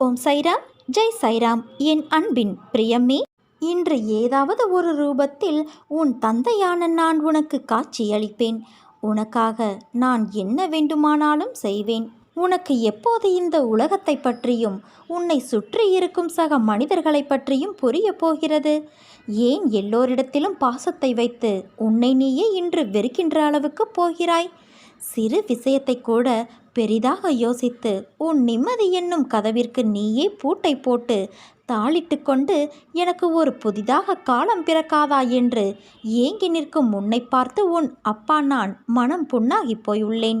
ஓம் சைராம். ஜெய் சைராம் என் அன்பின் பிரியம்மே இன்று ஏதாவது ஒரு ரூபத்தில் உன் தந்தையான நான் உனக்கு காட்சியளிப்பேன். உனக்காக நான் என்ன வேண்டுமானாலும் செய்வேன். உனக்கு எப்போது இந்த உலகத்தை பற்றியும் உன்னை சுற்றி இருக்கும் சக மனிதர்களை பற்றியும் புரிய போகிறது? ஏன் எல்லோரிடத்திலும் பாசத்தை வைத்து உன்னை நீயே இன்று வெறுக்கின்ற அளவுக்கு போகிறாய்? சிறு விஷயத்தை கூட பெரிதாக யோசித்து உன் நிம்மதி என்னும் கதவிற்கு நீயே பூட்டை போட்டு தாளிட்டு கொண்டு எனக்கு ஒரு புதிதாக காலம் பிறக்காதா என்று ஏங்கி நிற்கும் உன்னை பார்த்து உன் அப்பா நான் மனம் புண்ணாகிப் போயுள்ளேன்.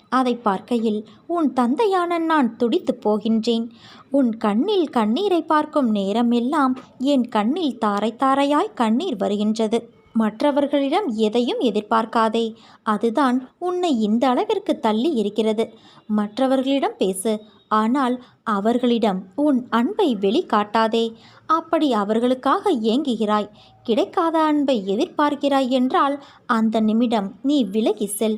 அதை பார்க்கையில் உன் தந்தையான நான் துடித்து போகின்றேன். உன் கண்ணில் கண்ணீரை பார்க்கும் நேரமெல்லாம் என் கண்ணில் தாரை தாரையாய் கண்ணீர் வருகின்றது. மற்றவர்களிடம் எதையும் எதிர்பார்க்காதே. அதுதான் உன்னை இந்த அளவிற்கு தள்ளி இருக்கிறது. மற்றவர்களிடம் பேசு. ஆனால் அவர்களிடம் உன் அன்பை வெளிக்காட்டாதே. அப்படி அவர்களுக்காக ஏங்குகிறாய். கிடைக்காத அன்பை எதிர்பார்க்கிறாய் என்றால் அந்த நிமிடம் நீ விலகி செல்.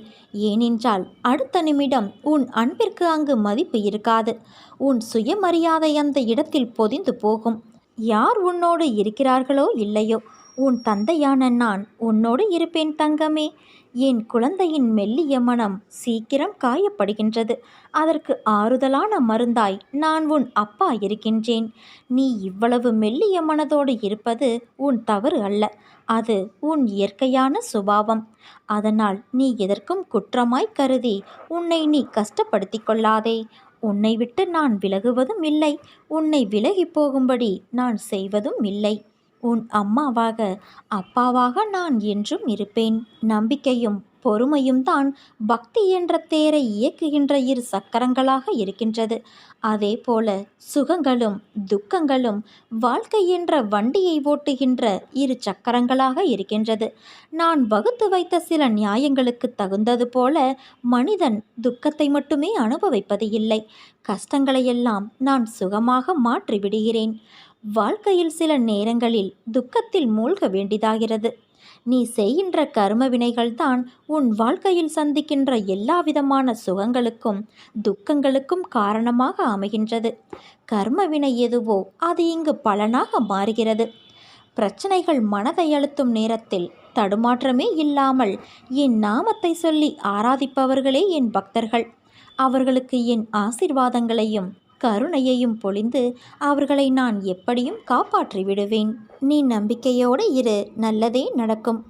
ஏனென்றால் அடுத்த நிமிடம் உன் அன்பிற்கு அங்கு மதிப்பு இருக்காது. உன் சுயமரியாதை அந்த இடத்தில் பொதிந்து போகும். யார் உன்னோடு இருக்கிறார்களோ இல்லையோ. உன் தந்தையான நான் உன்னோடு இருப்பேன் தங்கமே. என் குழந்தையின் மெல்லிய மனம் சீக்கிரம் காயப்படுகின்றது. அதற்கு ஆறுதலான மருந்தாய் நான் உன் அப்பா இருக்கின்றேன். நீ இவ்வளவு மெல்லிய மனதோடு இருப்பது உன் தவறு அல்ல. அது உன் இயற்கையான சுபாவம். அதனால் நீ எதற்கும் குற்றமாய் கருதி உன்னை நீ கஷ்டப்படுத்தி கொள்ளாதே. உன்னை விட்டு நான் விலகுவதும் இல்லை. உன்னை விலகி போகும்படி நான் செய்வதும் இல்லை. உன் அம்மாவாக அப்பாவாக நான் என்றும் இருப்பேன். நம்பிக்கையும் பொறுமையும் தான் பக்தி என்ற தேரை இயக்குகின்ற இரு சக்கரங்களாக இருக்கின்றது. அதே போல சுகங்களும் துக்கங்களும் வாழ்க்கை என்ற வண்டியை ஓட்டுகின்ற இரு சக்கரங்களாக இருக்கின்றது. நான் வகுத்து வைத்த சில நியாயங்களுக்கு தகுந்தது போல மனிதன் துக்கத்தை மட்டுமே அனுபவிப்பது இல்லை. கஷ்டங்களையெல்லாம் நான் சுகமாக மாற்றி விடுகிறேன் வாழ்க்கையில் சில நேரங்களில் துக்கத்தில் மூழ்க வேண்டியதாகிறது நீ செய்கின்ற கர்ம வினைகள்தான் உன் வாழ்க்கையில் சந்திக்கின்ற எல்லா விதமான சுகங்களுக்கும் துக்கங்களுக்கும் காரணமாக அமைகின்றது. கர்ம வினை எதுவோ அது இங்கு பலனாக மாறுகிறது. பிரச்சனைகள் மனதை அழுத்தும் நேரத்தில் தடுமாற்றமே இல்லாமல் என் நாமத்தை சொல்லி ஆராதிப்பவர்களே என் பக்தர்கள். அவர்களுக்கு என் ஆசிர்வாதங்களையும் கருணையையும் பொழிந்து அவர்களை நான் எப்படியும் காப்பாற்றி விடுவேன் நீ நம்பிக்கையோடு இரு நல்லதே நடக்கும்.